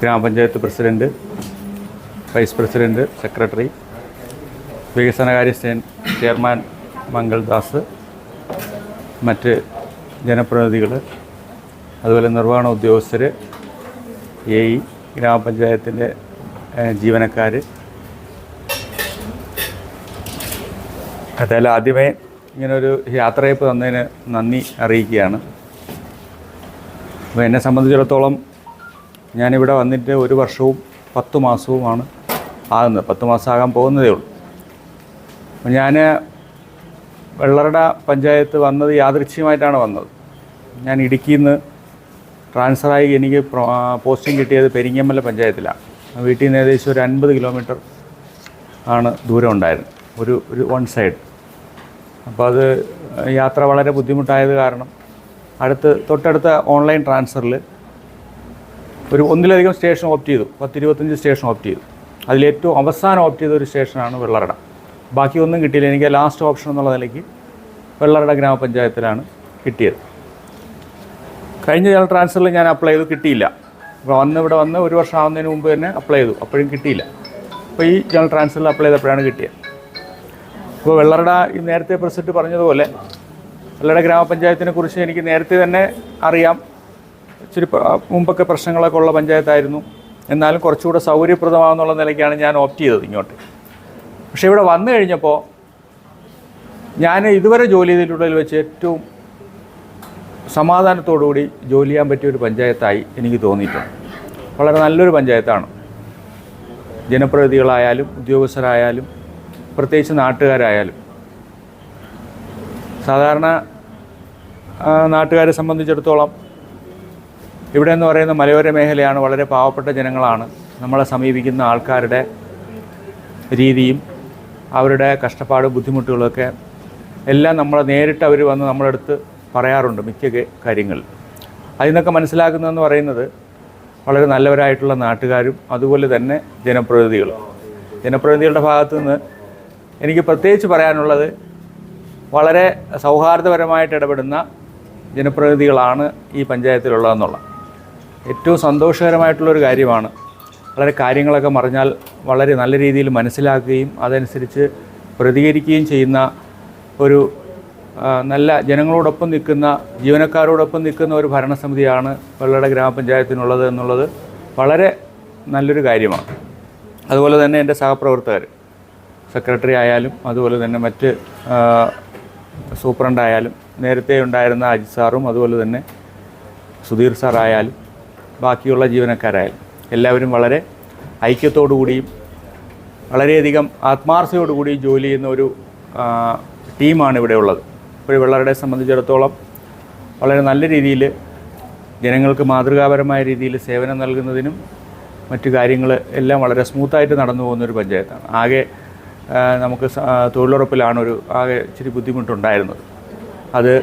ഗ്രാമപഞ്ചായത്ത് president vice president secretary വികസനകാര്യ chairman Mangaldas മറ്റ് ജനപ്രതിനിധികൾ അതുപോലെ നിർവഹണ ഉദ്യോഗസ്ഥർ എ ഇ ഗ്രാമപഞ്ചായത്തിന്റെ ജീവനക്കാർ അതായത് ആദ്യമേ ഇങ്ങനൊരു യാത്രയപ്പ് തന്നതിന് നന്ദി അറിയിക്കുകയാണ്. അപ്പോൾ എന്നെ സംബന്ധിച്ചിടത്തോളം ഞാനിവിടെ വന്നിട്ട് ഒരു വർഷവും പത്ത് മാസവുമാണ് ആകുന്നത്. പത്ത് മാസമാകാൻ പോകുന്നതേ ഉള്ളൂ. ഞാൻ വെള്ളറട പഞ്ചായത്ത് വന്നത് യാദൃച്ഛ്യമായിട്ടാണ് വന്നത്. ഞാൻ ഇടുക്കിയിൽ നിന്ന് ട്രാൻസ്ഫറായി എനിക്ക് പോസ്റ്റിംഗ് കിട്ടിയത് പെരിങ്ങമ്മല പഞ്ചായത്തിലാണ്. വീട്ടിൽ നിന്ന് ഏകദേശം ഒരു അൻപത് കിലോമീറ്റർ ആണ് ദൂരം ഉണ്ടായിരുന്നത്. ഒരു ഒരു വൺ സൈഡ്. അപ്പോൾ അത് യാത്ര വളരെ ബുദ്ധിമുട്ടായത് കാരണം അടുത്ത് തൊട്ടടുത്ത ഓൺലൈൻ ട്രാൻസ്ഫറിൽ ഒരു ഒന്നിലധികം സ്റ്റേഷൻ ഓപ്റ്റ് ചെയ്തു. പത്തിരുപത്തഞ്ച് സ്റ്റേഷൻ ഓപ്റ്റ് ചെയ്തു. അതിലേറ്റവും അവസാനം ഓപ്റ്റ് ചെയ്ത ഒരു സ്റ്റേഷനാണ് വെള്ളറട. ബാക്കിയൊന്നും കിട്ടിയില്ല. എനിക്ക് ലാസ്റ്റ് ഓപ്ഷൻ എന്നുള്ള നിലയ്ക്ക് വെള്ളറട ഗ്രാമപഞ്ചായത്തിലാണ് കിട്ടിയത്. കഴിഞ്ഞ ജനറൽ ട്രാൻസ്ഫറിൽ ഞാൻ അപ്ലൈ ചെയ്തു കിട്ടിയില്ല. അപ്പോൾ വന്ന് ഇവിടെ വന്ന് ഒരു വർഷം ആവുന്നതിന് മുമ്പ് തന്നെ അപ്ലൈ ചെയ്തു. അപ്പോഴും കിട്ടിയില്ല. അപ്പോൾ ഈ ജനറൽ ട്രാൻസ്ഫറിൽ അപ്ലൈ ചെയ്തപ്പോഴാണ് കിട്ടിയത്. അപ്പോൾ വെള്ളറട ഈ നേരത്തെ പ്രസിഡന്റ് പറഞ്ഞതുപോലെ വെള്ളറട ഗ്രാമപഞ്ചായത്തിനെ കുറിച്ച് എനിക്ക് നേരത്തെ തന്നെ അറിയാം. ഇച്ചിരി മുമ്പൊക്കെ പ്രശ്നങ്ങളൊക്കെ ഉള്ള പഞ്ചായത്തായിരുന്നു. എന്നാലും കുറച്ചുകൂടെ സൗകര്യപ്രദമാകുന്നുള്ള നിലയ്ക്കാണ് ഞാൻ ഓപ്റ്റ് ചെയ്തത് ഇങ്ങോട്ട്. പക്ഷേ ഇവിടെ വന്നു കഴിഞ്ഞപ്പോൾ ഞാൻ ഇതുവരെ ജോലി ചെയ്തിട്ടുള്ളതിൽ വെച്ച് ഏറ്റവും സമാധാനത്തോടുകൂടി ജോലി ചെയ്യാൻ പറ്റിയ ഒരു പഞ്ചായത്തായി എനിക്ക് തോന്നിയിട്ടുണ്ട്. വളരെ നല്ലൊരു പഞ്ചായത്താണ്. ജനപ്രതിനിധികളായാലും ഉദ്യോഗസ്ഥരായാലും പ്രത്യേകിച്ച് നാട്ടുകാരായാലും. സാധാരണ നാട്ടുകാരെ സംബന്ധിച്ചിടത്തോളം ഇവിടെ എന്ന് പറയുന്ന മലയോര മേഖലയാണ് വളരെ പാവപ്പെട്ട ജനങ്ങളാണ്. നമ്മളെ സമീപിക്കുന്ന ആൾക്കാരുടെ രീതിയും അവരുടെ കഷ്ടപ്പാട് ബുദ്ധിമുട്ടുകളൊക്കെ എല്ലാം നമ്മൾ നേരിട്ട് അവർ വന്ന് നമ്മളെടുത്ത് പറയാറുണ്ട് മിക്ക കാര്യങ്ങൾ അതിൽ നിന്നൊക്കെ മനസ്സിലാക്കുന്നതെന്ന് പറയുന്നത് വളരെ നല്ലവരായിട്ടുള്ള നാട്ടുകാരും അതുപോലെ തന്നെ ജനപ്രതിനിധികളും. ജനപ്രതിനിധികളുടെ ഭാഗത്തു നിന്ന് എനിക്ക് പ്രത്യേകിച്ച് പറയാനുള്ളത് വളരെ സൗഹാർദ്ദപരമായിട്ട് ഇടപെടുന്ന ജനപ്രതിനിധികളാണ് ഈ പഞ്ചായത്തിലുള്ളതെന്നുള്ള ഏറ്റവും സന്തോഷകരമായിട്ടുള്ളൊരു കാര്യമാണ്. വളരെ കാര്യങ്ങളൊക്കെ മറിഞ്ഞാൽ വളരെ നല്ല രീതിയിൽ മനസ്സിലാക്കുകയും അതനുസരിച്ച് പ്രതികരിക്കുകയും ചെയ്യുന്ന ഒരു നല്ല ജനങ്ങളോടൊപ്പം നിൽക്കുന്ന ജീവനക്കാരോടൊപ്പം നിൽക്കുന്ന ഒരു ഭരണസമിതിയാണ് വെള്ളട ഗ്രാമപഞ്ചായത്തിനുള്ളത് എന്നുള്ളത് വളരെ നല്ലൊരു കാര്യമാണ്. അതുപോലെ തന്നെ എന്റെ സഹപ്രവർത്തകർ സെക്രട്ടറി ആയാലും അതുപോലെ തന്നെ മറ്റ് സൂപ്രണ്ടായാലും നേരത്തെ ഉണ്ടായിരുന്ന അജിത് സാറും അതുപോലെ തന്നെ സുധീർ സാറായാലും ബാക്കിയുള്ള ജീവനക്കാരായാലും. എല്ലാവരും വളരെ ഐക്യത്തോടു കൂടിയും വളരെയധികം ആത്മാർത്ഥതയോടുകൂടി ജോലി ചെയ്യുന്ന ഒരു ടീമാണ് ഇവിടെ ഉള്ളത്. ഇപ്പോൾ വെള്ളരുടെ സംബന്ധിച്ചിടത്തോളം വളരെ നല്ല രീതിയിൽ ജനങ്ങൾക്ക് മാതൃകാപരമായ രീതിയിൽ സേവനം നൽകുന്നതിനും മറ്റു കാര്യങ്ങൾ എല്ലാം വളരെ സ്മൂത്തായിട്ട് നടന്നു പോകുന്ന ഒരു പഞ്ചായത്താണ്. ആകെ നമുക്ക് തൊഴിലുറപ്പിലാണ് ഒരു ആകെ ഇച്ചിരി ബുദ്ധിമുട്ടുണ്ടായിരുന്നത്. അത്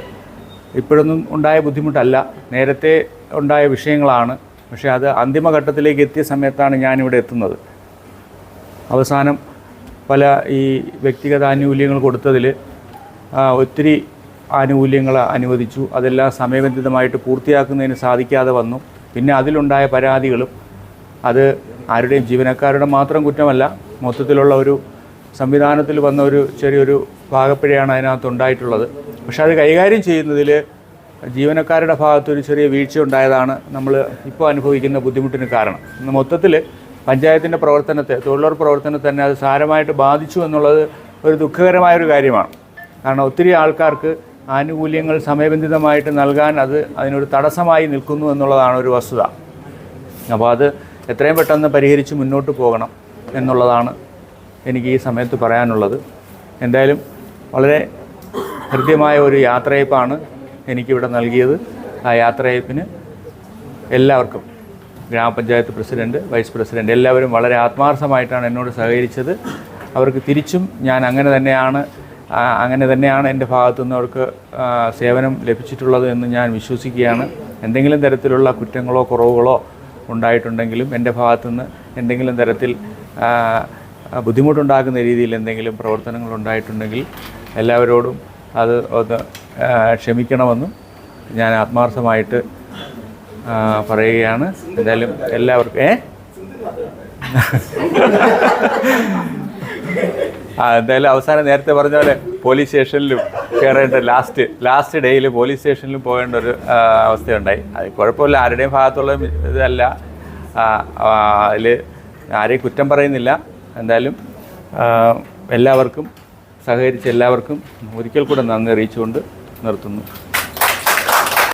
ഇപ്പോഴൊന്നും ഉണ്ടായ ബുദ്ധിമുട്ടല്ല. നേരത്തെ ഉണ്ടായ വിഷയങ്ങളാണ് പക്ഷേ അത് അന്തിമഘട്ടത്തിലേക്ക് എത്തിയ സമയത്താണ് ഞാനിവിടെ എത്തുന്നത്. അവസാനം പല ഈ വ്യക്തിഗത ആനുകൂല്യങ്ങൾ കൊടുത്തതിൽ ഒത്തിരി ആനുകൂല്യങ്ങൾ അനുവദിച്ചു. അതെല്ലാം സമയബന്ധിതമായിട്ട് പൂർത്തിയാക്കുന്നതിന് സാധിക്കാതെ വന്നു. പിന്നെ അതിലുണ്ടായ പരാതികളും അത് ആരുടെയും ജീവനക്കാരുടെ മാത്രം കുറ്റമല്ല മൊത്തത്തിലുള്ള ഒരു സംവിധാനത്തിൽ വന്ന ഒരു ചെറിയൊരു പാകപ്പിഴയാണ് അതിനകത്ത് ഉണ്ടായിട്ടുള്ളത്. പക്ഷെ അത് കൈകാര്യം ചെയ്യുന്നതിൽ ജീവനക്കാരുടെ ഭാഗത്തൊരു ചെറിയ വീഴ്ച ഉണ്ടായതാണ് നമ്മൾ ഇപ്പോൾ അനുഭവിക്കുന്ന ബുദ്ധിമുട്ടിന് കാരണം. മൊത്തത്തിൽ പഞ്ചായത്തിന്റെ പ്രവർത്തനത്തെ തൊഴിലുറപ്പ് പ്രവർത്തനത്തെ തന്നെ അത് സാരമായിട്ട് ബാധിച്ചു എന്നുള്ളത് ഒരു ദുഃഖകരമായൊരു കാര്യമാണ്. കാരണം ഒത്തിരി ആൾക്കാർക്ക് ആനുകൂല്യങ്ങൾ സമയബന്ധിതമായിട്ട് നൽകാൻ അത് അതിനൊരു തടസ്സമായി നിൽക്കുന്നു എന്നുള്ളതാണ് ഒരു വസ്തുത. അപ്പോൾ അത് എത്രയും പെട്ടെന്ന് പരിഹരിച്ച് മുന്നോട്ട് പോകണം എന്നുള്ളതാണ് എനിക്ക് ഈ സമയത്ത് പറയാനുള്ളത്. എന്തായാലും വളരെ ഹൃദ്യമായ ഒരു യാത്രയപ്പാണ്. എനിക്കിവിടെ നൽകിയത് ആ യാത്രയപ്പിന് എല്ലാവർക്കും. ഗ്രാമപഞ്ചായത്ത് പ്രസിഡന്റ് വൈസ് പ്രസിഡന്റ് എല്ലാവരും വളരെ ആത്മാർത്ഥമായിട്ടാണ് എന്നോട് സഹകരിച്ചത്. അവർക്ക് തിരിച്ചും ഞാൻ അങ്ങനെ തന്നെയാണ് അങ്ങനെ തന്നെയാണ് എന്റെ ഭാഗത്തു നിന്ന് അവർക്ക് സേവനം ലഭിച്ചിട്ടുള്ളത് എന്ന് ഞാൻ വിശ്വസിക്കുകയാണ്. എന്തെങ്കിലും തരത്തിലുള്ള കുറ്റങ്ങളോ കുറവുകളോ ഉണ്ടായിട്ടുണ്ടെങ്കിലും എന്റെ ഭാഗത്തു നിന്ന് എന്തെങ്കിലും തരത്തിൽ ബുദ്ധിമുട്ടുണ്ടാക്കുന്ന രീതിയിൽ എന്തെങ്കിലും പ്രവർത്തനങ്ങൾ ഉണ്ടായിട്ടുണ്ടെങ്കിൽ എല്ലാവരോടും അത് ഒന്ന് ക്ഷമിക്കണമെന്നും ഞാൻ ആത്മാർത്ഥമായിട്ട് പറയുകയാണ്. എന്തായാലും എല്ലാവർക്കും ഏ? ആ എന്തായാലും അവസാനം നേരത്തെ പറഞ്ഞ പോലെ പോലീസ് സ്റ്റേഷനിലും കയറേണ്ട ലാസ്റ്റ് ലാസ്റ്റ് ഡേയിൽ പോലീസ് സ്റ്റേഷനിലും പോകേണ്ട ഒരു അവസ്ഥയുണ്ടായി. അത് കുഴപ്പമില്ല ആരുടെയും ഭാഗത്തുള്ള ഇതല്ല. അതിൽ ആരെയും കുറ്റം പറയുന്നില്ല. എന്തായാലും എല്ലാവർക്കും സഹകരിച്ച എല്ലാവർക്കും ഒരിക്കൽ കൂടെ നന്ദി അറിയിച്ചുകൊണ്ട് നിർത്തുന്നു.